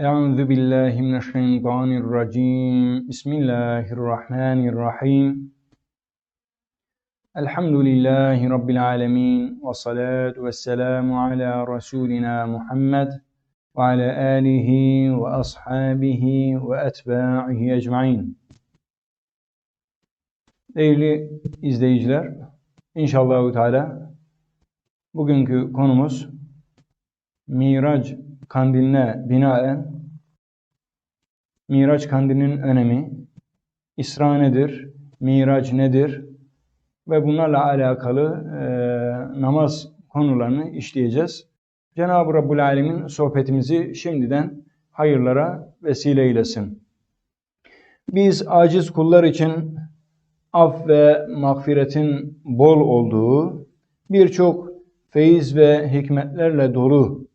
أعوذ بالله من الشيطان الرجيم. بسم الله الرحمن الرحيم. الحمد لله رب العالمين والصلاة والسلام على رسولنا محمد وعلى آله وأصحابه وأتباعه أجمعين. Değerli izleyiciler, inşallah Teala bugünkü konumuz Miraç kandiline binaen Miraç kandilinin önemi, İsra nedir, Miraç nedir ve bunlarla alakalı e, namaz konularını işleyeceğiz. Cenab-ı Rabbul Alemin sohbetimizi şimdiden hayırlara vesile eylesin. Biz aciz kullar için af ve mağfiretin bol olduğu, birçok feyiz ve hikmetlerle dolu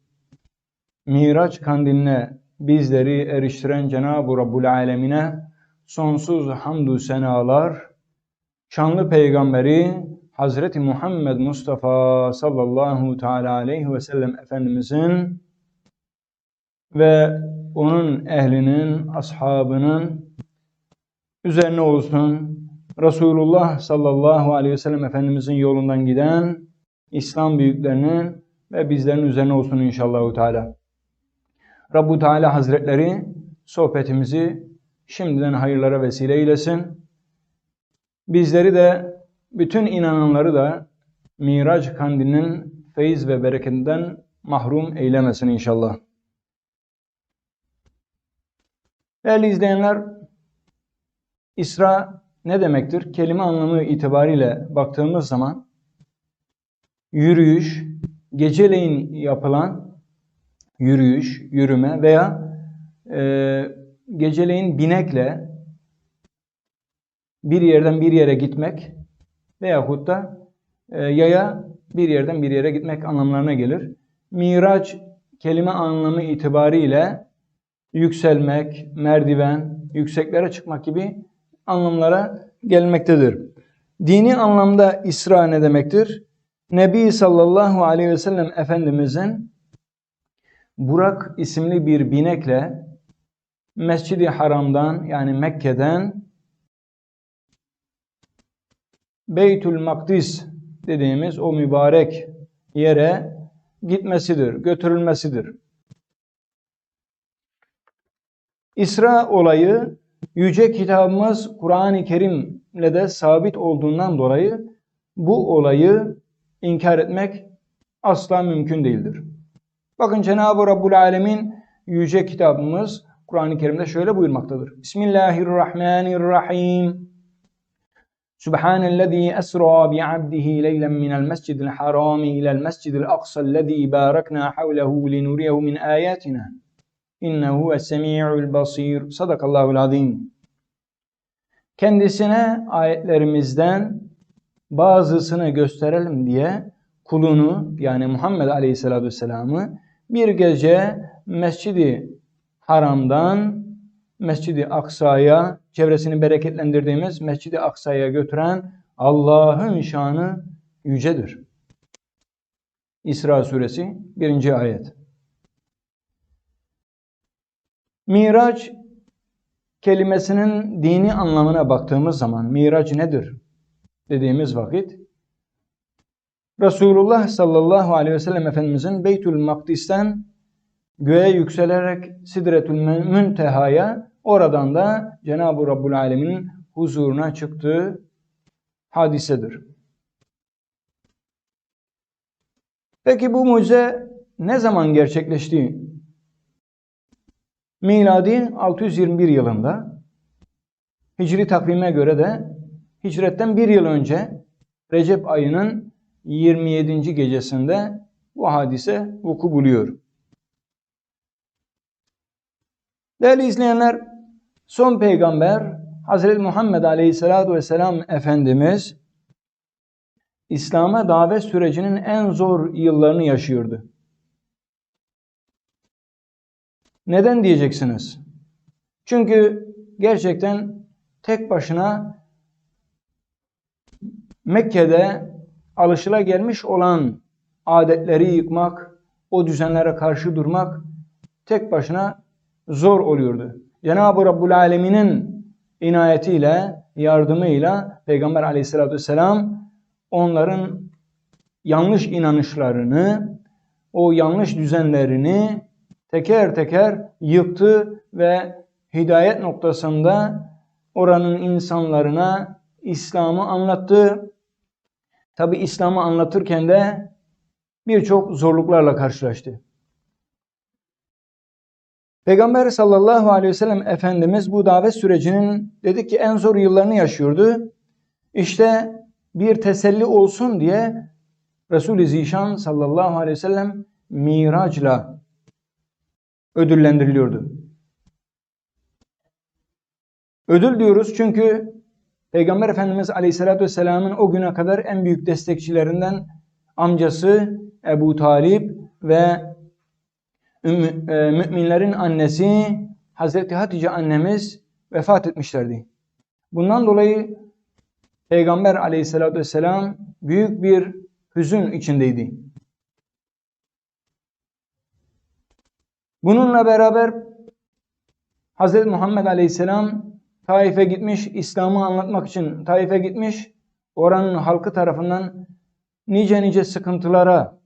Miraç kandiline bizleri eriştiren Cenab-ı Rabbul Alemine sonsuz hamdü senalar, şanlı peygamberi Hazreti Muhammed Mustafa sallallahu teala aleyhi ve sellem Efendimizin ve onun ehlinin, ashabının üzerine olsun. Resulullah sallallahu aleyhi ve sellem Efendimizin yolundan giden İslam büyüklerinin ve bizlerin üzerine olsun inşallah Teala. Rabbu Teala Hazretleri sohbetimizi şimdiden hayırlara vesile eylesin. Bizleri de bütün inananları da Miraç kandilinin feyiz ve bereketinden mahrum eylemesin inşallah. Değerli izleyenler, İsra ne demektir? Kelime anlamı itibariyle baktığımız zaman yürüyüş, geceleyin yapılan yürüyüş, yürüme veya e, geceleyin binekle bir yerden bir yere gitmek veyahut da e, yaya bir yerden bir yere gitmek anlamlarına gelir. Miraç kelime anlamı itibariyle yükselmek, merdiven, yükseklere çıkmak gibi anlamlara gelmektedir. Dini anlamda İsra ne demektir? Nebi sallallahu aleyhi ve sellem Efendimizin Burak isimli bir binekle Mescid-i Haram'dan yani Mekke'den Beytül Makdis dediğimiz o mübarek yere gitmesidir, götürülmesidir. İsra olayı yüce kitabımız Kur'an-ı Kerim'le de sabit olduğundan dolayı bu olayı inkar etmek asla mümkün değildir. Bakın Cenab-ı Rabbul Alemin yüce kitabımız Kur'an-ı Kerim'de şöyle buyurmaktadır. Bismillahirrahmanirrahim. Subhanellezî esrâ bi'abdihi leylen minel mescidil harâmi ilel mescidil aksa'llezî bâreknâ havlehu linuriyehu min âyâtinâ. İnnehu es-semî'ul basîr. Sadakallahul azîm. Kendisine ayetlerimizden bazısını gösterelim diye kulunu yani Muhammed Aleyhisselatü Vesselam'ı bir gece Mescidi Haram'dan Mescidi Aksa'ya, çevresini bereketlendirdiğimiz Mescidi Aksa'ya götüren Allah'ın şanı yücedir. İsra suresi 1. ayet. Miraç kelimesinin dini anlamına baktığımız zaman miraç nedir dediğimiz vakit Resulullah sallallahu aleyhi ve sellem Efendimizin Beytül Makdis'ten göğe yükselerek Sidretül Münteha'ya oradan da Cenab-ı Rabbul Alemin'in huzuruna çıktığı hadisedir. Peki bu mucize ne zaman gerçekleşti? Miladi 621 yılında Hicri takvime göre de hicretten bir yıl önce Recep ayının 27. gecesinde bu hadise vuku buluyor. Değerli izleyenler, son peygamber Hazreti Muhammed Aleyhisselatü Vesselam Efendimiz İslam'a davet sürecinin en zor yıllarını yaşıyordu. Neden diyeceksiniz? Çünkü gerçekten tek başına Mekke'de alışıla gelmiş olan adetleri yıkmak, o düzenlere karşı durmak tek başına zor oluyordu. Cenab-ı Rabbul Alemin'in inayetiyle, yardımıyla Peygamber aleyhissalatü vesselam onların yanlış inanışlarını, o yanlış düzenlerini teker teker yıktı ve hidayet noktasında oranın insanlarına İslam'ı anlattı. Tabi İslam'ı anlatırken de birçok zorluklarla karşılaştı. Peygamber sallallahu aleyhi ve sellem Efendimiz bu davet sürecinin dedik ki en zor yıllarını yaşıyordu. İşte bir teselli olsun diye Resul-i Zişan sallallahu aleyhi ve sellem miracla ödüllendiriliyordu. Ödül diyoruz çünkü Peygamber Efendimiz Aleyhisselatü Vesselam'ın o güne kadar en büyük destekçilerinden amcası Ebu Talip ve e, müminlerin annesi Hazreti Hatice annemiz vefat etmişlerdi. Bundan dolayı Peygamber Aleyhisselatü Vesselam büyük bir hüzün içindeydi. Bununla beraber Hz. Muhammed Aleyhisselam Taif'e gitmiş, İslam'ı anlatmak için Taif'e gitmiş. Oranın halkı tarafından nice nice sıkıntılara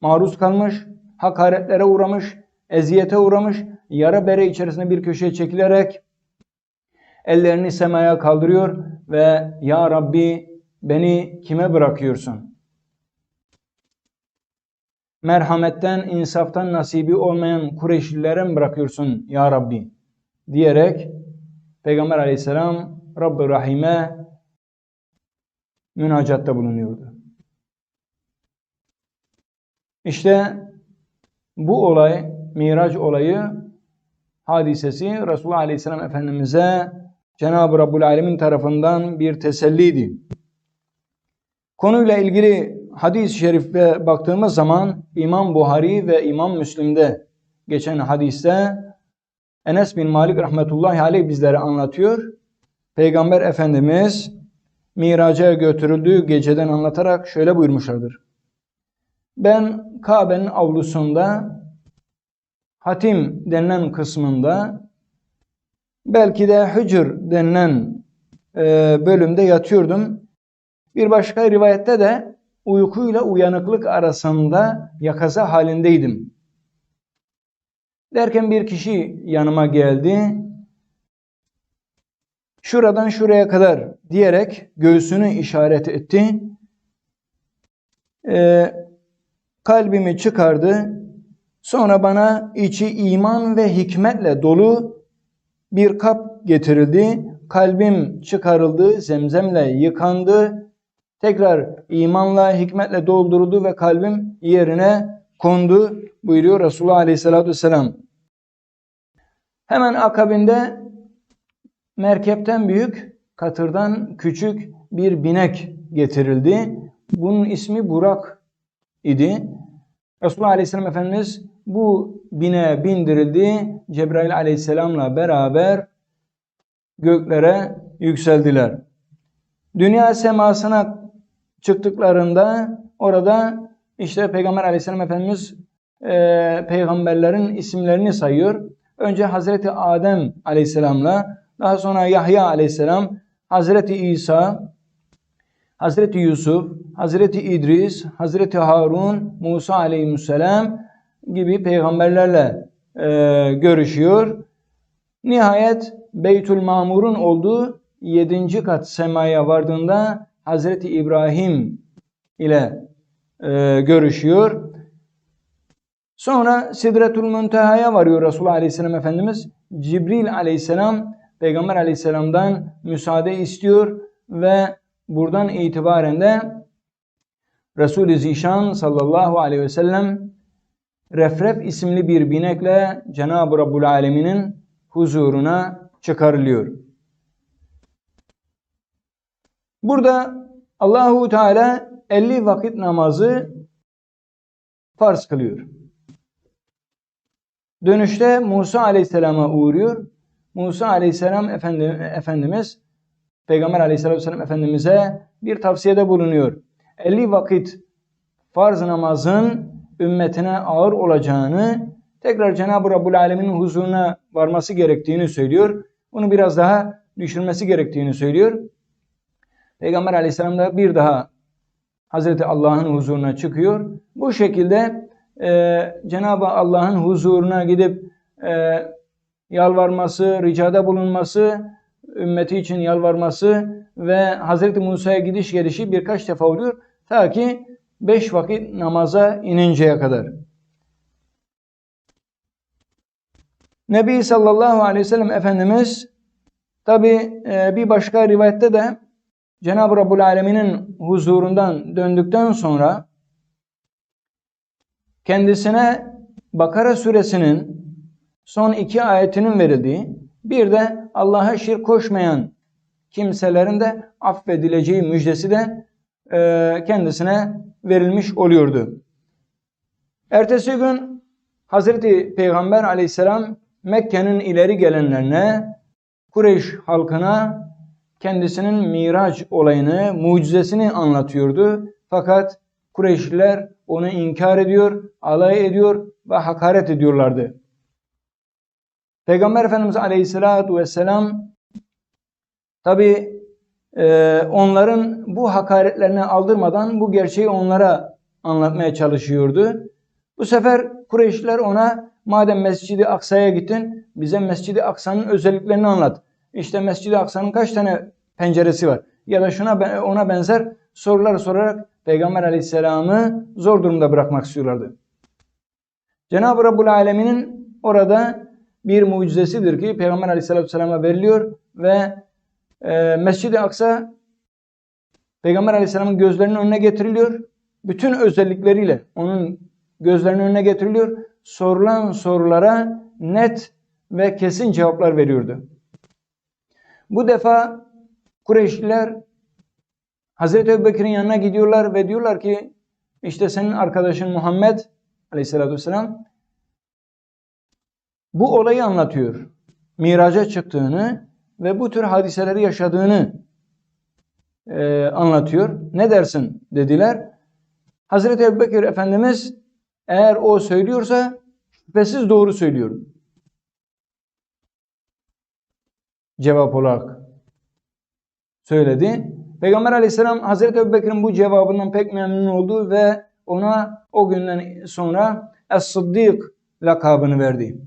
maruz kalmış, hakaretlere uğramış, eziyete uğramış, yara bere içerisinde bir köşeye çekilerek ellerini semaya kaldırıyor ve Ya Rabbi beni kime bırakıyorsun? Merhametten, insaftan nasibi olmayan Kureyşlilere mi bırakıyorsun Ya Rabbi? diyerek Peygamber aleyhisselam Rabb-ı Rahim'e münacatta bulunuyordu. İşte bu olay, Miraç olayı hadisesi Resulullah Aleyhisselam Efendimiz'e Cenab-ı Rabbul Alemin tarafından bir teselliydi. Konuyla ilgili hadis-i şerife baktığımız zaman İmam Buhari ve İmam Müslim'de geçen hadiste Enes bin Malik rahmetullahi aleyh bizlere anlatıyor. Peygamber Efendimiz miraca götürüldüğü geceden anlatarak şöyle buyurmuşlardır. Ben Kabe'nin avlusunda hatim denilen kısmında belki de hücür denilen e, bölümde yatıyordum. Bir başka rivayette de uykuyla uyanıklık arasında yakaza halindeydim. Derken bir kişi yanıma geldi. Şuradan şuraya kadar diyerek göğsünü işaret etti. Ee, kalbimi çıkardı. Sonra bana içi iman ve hikmetle dolu bir kap getirildi. Kalbim çıkarıldı, zemzemle yıkandı. Tekrar imanla, hikmetle dolduruldu ve kalbim yerine kondu buyuruyor Resulullah Aleyhisselatü Vesselam. Hemen akabinde merkepten büyük, katırdan küçük bir binek getirildi. Bunun ismi Burak idi. Resulullah Aleyhisselam Efendimiz bu bine bindirildi. Cebrail Aleyhisselam'la beraber göklere yükseldiler. Dünya semasına çıktıklarında orada işte Peygamber Aleyhisselam Efendimiz e, peygamberlerin isimlerini sayıyor. Önce Hazreti Adem Aleyhisselam'la daha sonra Yahya Aleyhisselam, Hazreti İsa, Hazreti Yusuf, Hazreti İdris, Hazreti Harun, Musa Aleyhisselam gibi peygamberlerle e, görüşüyor. Nihayet Beytül Mamur'un olduğu yedinci kat semaya vardığında Hazreti İbrahim ile e, görüşüyor. Sonra Sidretul Munteha'ya varıyor Resulullah Aleyhisselam Efendimiz. Cibril Aleyhisselam Peygamber Aleyhisselam'dan müsaade istiyor ve buradan itibaren de Resul-i Zişan sallallahu aleyhi ve sellem Refref isimli bir binekle Cenab-ı Rabbul Alemin'in huzuruna çıkarılıyor. Burada Allahu Teala 50 vakit namazı farz kılıyor. Dönüşte Musa Aleyhisselam'a uğruyor. Musa Aleyhisselam Efendimiz Peygamber Aleyhisselatü Vesselam Efendimiz'e bir tavsiyede bulunuyor. 50 vakit farz namazın ümmetine ağır olacağını tekrar Cenab-ı Rabbul Alemin'in huzuruna varması gerektiğini söylüyor. Bunu biraz daha düşürmesi gerektiğini söylüyor. Peygamber aleyhisselam da bir daha Hazreti Allah'ın huzuruna çıkıyor. Bu şekilde e, Cenab-ı Allah'ın huzuruna gidip e, yalvarması, ricada bulunması, ümmeti için yalvarması ve Hazreti Musa'ya gidiş gelişi birkaç defa oluyor. Ta ki beş vakit namaza ininceye kadar. Nebi sallallahu aleyhi ve sellem Efendimiz tabi e, bir başka rivayette de Cenab-ı Rabbul Alemin'in huzurundan döndükten sonra kendisine Bakara suresinin son iki ayetinin verildiği bir de Allah'a şirk koşmayan kimselerin de affedileceği müjdesi de e, kendisine verilmiş oluyordu. Ertesi gün Hazreti Peygamber aleyhisselam Mekke'nin ileri gelenlerine, Kureyş halkına kendisinin Miraç olayını, mucizesini anlatıyordu. Fakat Kureyşliler onu inkar ediyor, alay ediyor ve hakaret ediyorlardı. Peygamber Efendimiz Aleyhisselatü Vesselam tabi e, onların bu hakaretlerini aldırmadan bu gerçeği onlara anlatmaya çalışıyordu. Bu sefer Kureyşliler ona madem Mescid-i Aksa'ya gittin bize Mescid-i Aksa'nın özelliklerini anlat. İşte Mescid-i Aksa'nın kaç tane penceresi var? Ya da şuna ona benzer sorular sorarak Peygamber Aleyhisselam'ı zor durumda bırakmak istiyorlardı. Cenab-ı Rabbul Alemin'in orada bir mucizesidir ki Peygamber Aleyhisselatü Vesselam'a veriliyor ve e, Mescid-i Aksa Peygamber Aleyhisselam'ın gözlerinin önüne getiriliyor. Bütün özellikleriyle onun gözlerinin önüne getiriliyor. Sorulan sorulara net ve kesin cevaplar veriyordu. Bu defa Kureyşliler Hazreti Ebubekir'in yanına gidiyorlar ve diyorlar ki işte senin arkadaşın Muhammed Aleyhisselatü Vesselam bu olayı anlatıyor. Miraca çıktığını ve bu tür hadiseleri yaşadığını e, anlatıyor. Ne dersin dediler. Hazreti Ebubekir Efendimiz eğer o söylüyorsa şüphesiz doğru söylüyor. Cevap olarak söyledi. Peygamber aleyhisselam Hazreti Ebubekir'in bu cevabından pek memnun oldu ve ona o günden sonra Es-Sıddık lakabını verdi.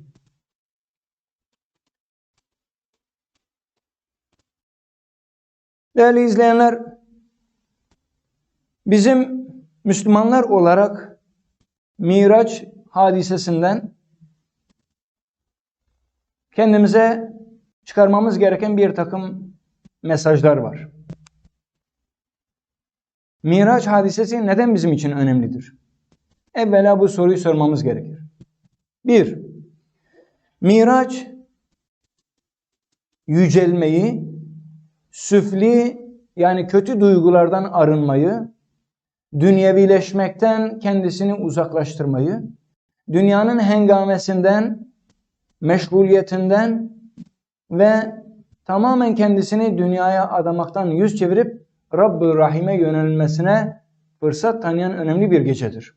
Değerli izleyenler, bizim Müslümanlar olarak Miraç hadisesinden kendimize çıkarmamız gereken bir takım mesajlar var. Miraç hadisesi neden bizim için önemlidir? Evvela bu soruyu sormamız gerekir. Bir, Miraç yücelmeyi, süfli yani kötü duygulardan arınmayı, dünyevileşmekten kendisini uzaklaştırmayı, dünyanın hengamesinden, meşguliyetinden ve tamamen kendisini dünyaya adamaktan yüz çevirip Rabb-ı Rahim'e yönelmesine fırsat tanıyan önemli bir gecedir.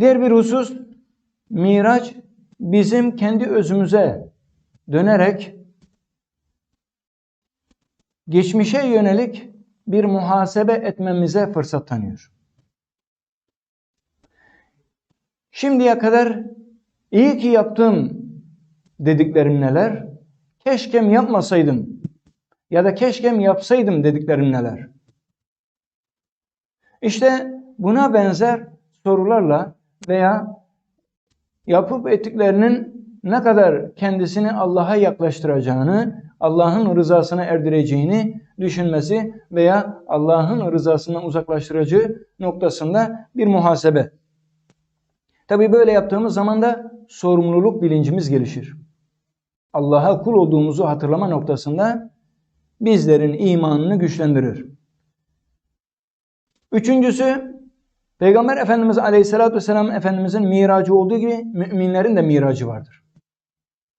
Diğer bir husus, Miraç bizim kendi özümüze dönerek geçmişe yönelik bir muhasebe etmemize fırsat tanıyor. Şimdiye kadar iyi ki yaptım dediklerim neler? Keşkem yapmasaydım ya da keşkem yapsaydım dediklerim neler? İşte buna benzer sorularla veya yapıp ettiklerinin ne kadar kendisini Allah'a yaklaştıracağını, Allah'ın rızasına erdireceğini düşünmesi veya Allah'ın rızasından uzaklaştıracağı noktasında bir muhasebe. Tabi böyle yaptığımız zaman da sorumluluk bilincimiz gelişir. Allah'a kul olduğumuzu hatırlama noktasında bizlerin imanını güçlendirir. Üçüncüsü, Peygamber Efendimiz Aleyhisselatü Vesselam Efendimizin miracı olduğu gibi müminlerin de miracı vardır.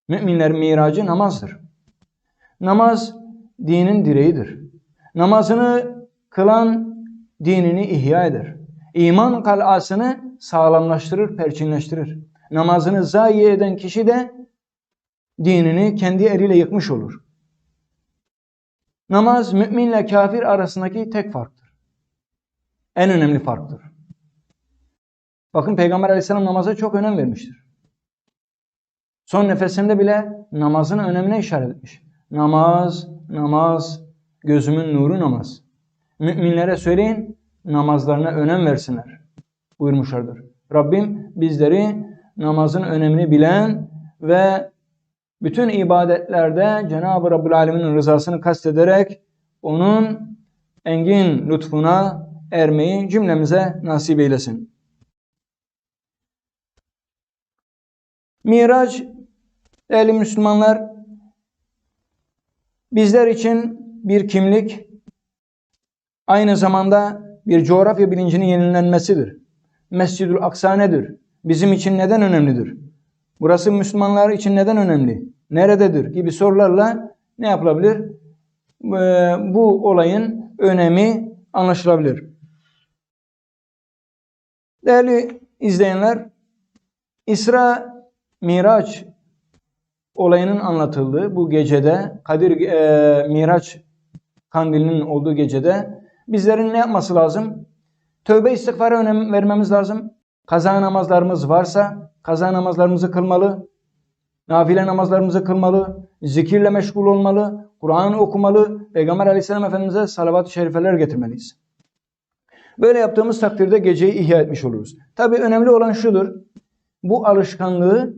Müminlerin miracı namazdır. Namaz dinin direğidir. Namazını kılan dinini ihya eder. İman kalasını sağlamlaştırır, perçinleştirir. Namazını zayi eden kişi de dinini kendi eliyle yıkmış olur. Namaz müminle kafir arasındaki tek farktır. En önemli farktır. Bakın Peygamber aleyhisselam namaza çok önem vermiştir. Son nefesinde bile namazın önemine işaret etmiş. Namaz, namaz, gözümün nuru namaz. Müminlere söyleyin namazlarına önem versinler buyurmuşlardır. Rabbim bizleri namazın önemini bilen ve bütün ibadetlerde Cenab-ı Rabbül Alemin'in rızasını kastederek onun engin lütfuna ermeyi cümlemize nasip eylesin. Miraç değerli Müslümanlar bizler için bir kimlik aynı zamanda bir coğrafya bilincinin yenilenmesidir. Mescid-ül Aksa nedir? Bizim için neden önemlidir? Burası Müslümanlar için neden önemli? Nerededir? gibi sorularla ne yapılabilir? Ee, bu olayın önemi anlaşılabilir. Değerli izleyenler, İsra Miraç olayının anlatıldığı bu gecede, Kadir e, Miraç kandilinin olduğu gecede bizlerin ne yapması lazım? Tövbe istiğfara önem vermemiz lazım. Kaza namazlarımız varsa kaza namazlarımızı kılmalı. Nafile namazlarımızı kılmalı. Zikirle meşgul olmalı. Kur'an okumalı. Peygamber aleyhisselam efendimize salavat-ı şerifeler getirmeliyiz. Böyle yaptığımız takdirde geceyi ihya etmiş oluruz. Tabi önemli olan şudur. Bu alışkanlığı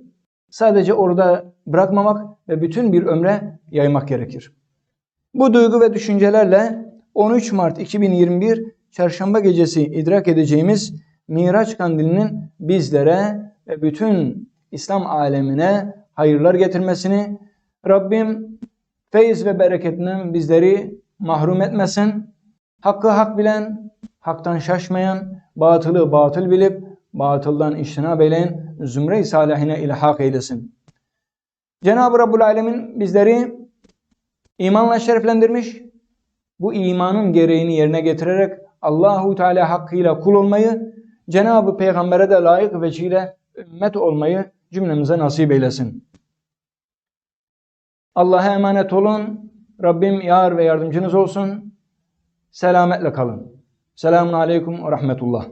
sadece orada bırakmamak ve bütün bir ömre yaymak gerekir. Bu duygu ve düşüncelerle 13 Mart 2021 çarşamba gecesi idrak edeceğimiz Miraç kandilinin bizlere ve bütün İslam alemine hayırlar getirmesini Rabbim feyiz ve bereketinden bizleri mahrum etmesin. Hakkı hak bilen, haktan şaşmayan, batılı batıl bilip, batıldan iştinab eyleyen zümre-i salihine ilhak eylesin. Cenab-ı Rabbul Alemin bizleri imanla şereflendirmiş. Bu imanın gereğini yerine getirerek Allahu Teala hakkıyla kul olmayı, Cenab-ı Peygamber'e de layık vecihle ümmet olmayı cümlemize nasip eylesin. Allah'a emanet olun. Rabbim yar ve yardımcınız olsun. Selametle kalın. Selamun Aleyküm ve Rahmetullah.